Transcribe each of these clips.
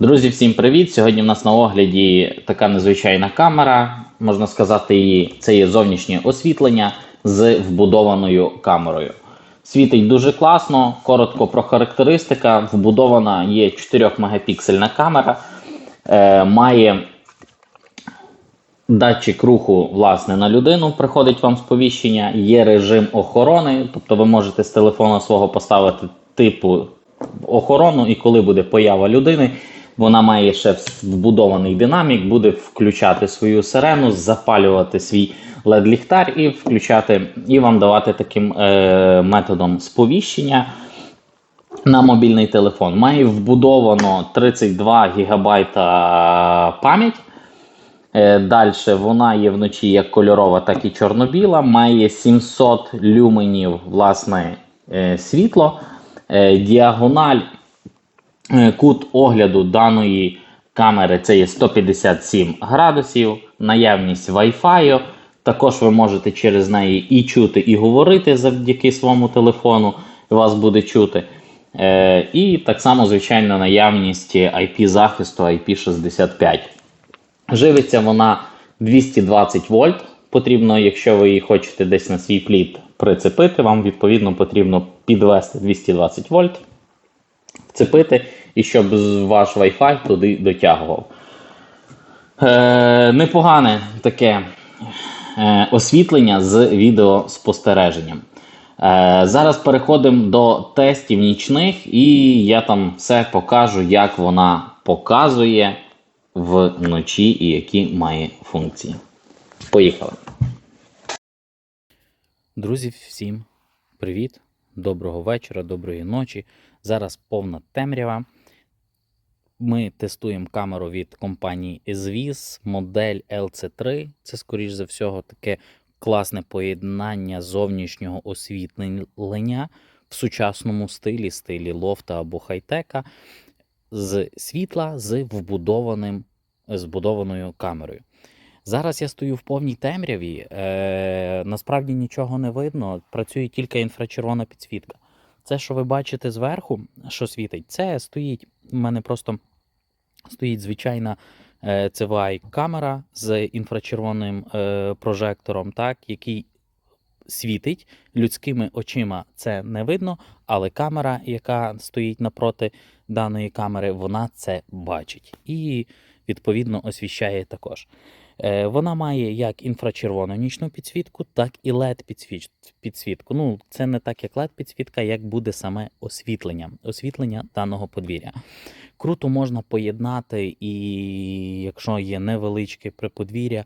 Друзі, всім привіт! Сьогодні в нас на огляді така незвичайна камера. Можна сказати, її це є зовнішнє освітлення з вбудованою камерою. Світить дуже класно, коротко про характеристика. Вбудована є 4 мегапіксельна камера, е, має датчик руху власне на людину. Приходить вам сповіщення, є режим охорони, тобто ви можете з телефона свого поставити типу охорону, і коли буде поява людини, вона має ще вбудований динамік, буде включати свою сирену, запалювати свій LED-ліхтар і включати, і вам давати таким е, методом сповіщення на мобільний телефон. Має вбудовано 32 ГБ пам'ять. Далі вона є вночі як кольорова, так і чорно-біла. Має 700 люменів власне е, світло. Е, Діагональ е, кут огляду даної камери це є 157 градусів, наявність Wi-Fi. Також ви можете через неї і чути, і говорити завдяки своєму телефону, вас буде чути. Е, І так само, звичайно, наявність IP-захисту IP65. Живиться вона 220 вольт. Потрібно, якщо ви її хочете десь на свій плід прицепити, вам відповідно потрібно підвести 220 вольт, вцепити і щоб ваш Wi-Fi туди дотягував. Е, Непогане таке е, освітлення з відеоспостереженням. Е, Зараз переходимо до тестів нічних, і я там все покажу, як вона показує вночі і які має функції. Поїхали. Друзі, всім привіт! Доброго вечора, доброї ночі. Зараз повна темрява. Ми тестуємо камеру від компанії Esvis, модель LC3. Це, скоріш за всього, таке класне поєднання зовнішнього освітлення в сучасному стилі, стилі лофта або хай-тека, з світла з вбудованим, збудованою камерою. Зараз я стою в повній темряві, е, насправді нічого не видно, працює тільки інфрачервона підсвітка. Це, що ви бачите зверху, що світить, це стоїть. У мене просто стоїть звичайна е, CVI камера з інфрачервоним е, прожектором, так, який світить людськими очима. Це не видно, але камера, яка стоїть напроти даної камери, вона це бачить і відповідно освіщає також. Е, Вона має як інфрачервону нічну підсвітку, так і led підсвітку. Ну, це не так, як led підсвітка, як буде саме освітлення, освітлення даного подвір'я. Круто можна поєднати, і якщо є невеличке приподвір'я,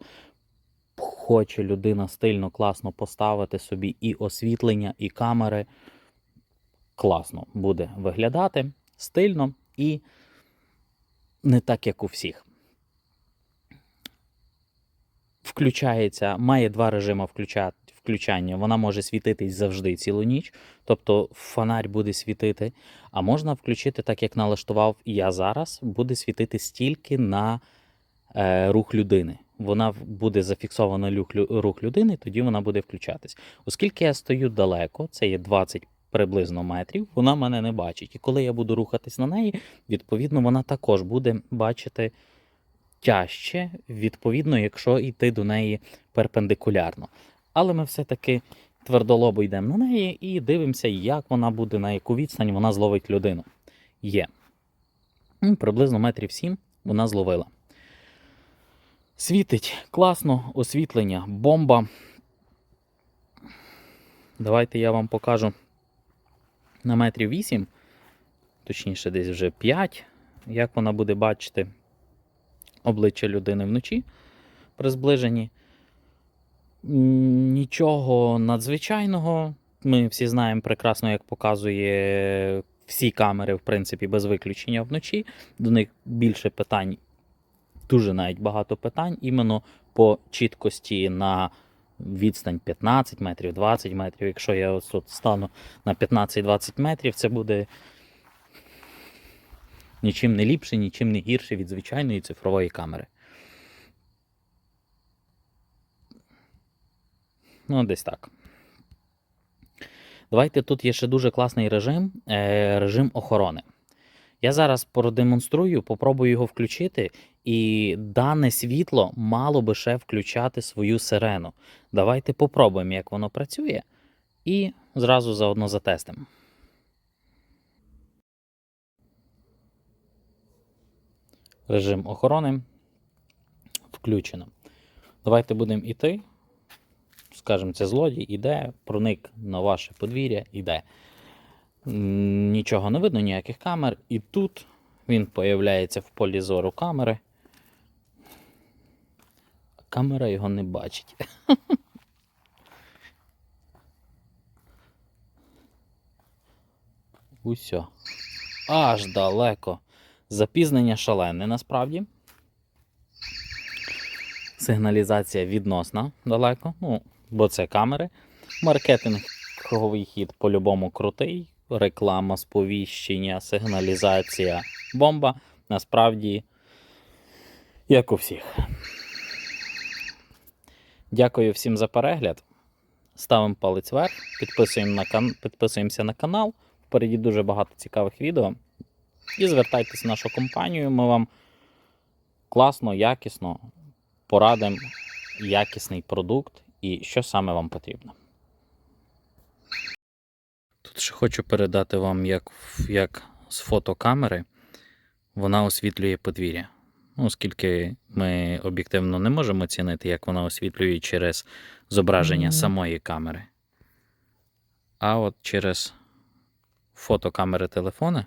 хоче людина стильно, класно поставити собі і освітлення, і камери. Класно буде виглядати стильно і не так, як у всіх включається, має два режими включа, включання. Вона може світитись завжди цілу ніч, тобто фонарь буде світити. А можна включити, так як налаштував я зараз, буде світити стільки на е, рух людини. Вона буде зафіксована рух людини, тоді вона буде включатись. Оскільки я стою далеко, це є 20 приблизно метрів, вона мене не бачить. І коли я буду рухатись на неї, відповідно, вона також буде бачити тяжче, відповідно, якщо йти до неї перпендикулярно. Але ми все-таки твердолобо йдемо на неї і дивимося, як вона буде, на яку відстань вона зловить людину. Є. Приблизно метрів 7 вона зловила. Світить класно, освітлення, бомба. Давайте я вам покажу на метрів 8, точніше, десь вже 5, як вона буде бачити обличчя людини вночі при зближенні. Нічого надзвичайного. Ми всі знаємо прекрасно, як показує всі камери, в принципі, без виключення вночі. До них більше питань, дуже навіть багато питань, іменно по чіткості на відстань 15 метрів, 20 метрів. Якщо я тут стану на 15-20 метрів, це буде нічим не ліпше, нічим не гірше від звичайної цифрової камери. Ну, десь так. Давайте тут є ще дуже класний режим, е, режим охорони. Я зараз продемонструю, попробую його включити, і дане світло мало би ще включати свою сирену. Давайте попробуємо, як воно працює, і зразу заодно затестимо. Режим охорони включено. Давайте будемо йти. Скажемо, це злодій іде, проник на ваше подвір'я, іде. Нічого не видно, ніяких камер. І тут він появляється в полі зору камери. Камера його не бачить. Усьо. Аж далеко. Запізнення шалене насправді. Сигналізація відносна далеко, ну, бо це камери. Маркетинговий хід по-любому крутий. Реклама, сповіщення, сигналізація, бомба. Насправді, як у всіх. Дякую всім за перегляд. Ставимо палець вверх, підписуємося на канал. Впереді дуже багато цікавих відео. І звертайтесь в нашу компанію. Ми вам класно, якісно порадимо якісний продукт і що саме вам потрібно. Тут ще хочу передати вам, як, як з фотокамери вона освітлює подвір'я. Ну, оскільки ми об'єктивно не можемо оцінити, як вона освітлює через зображення Мгм. самої камери. А от через фотокамери телефона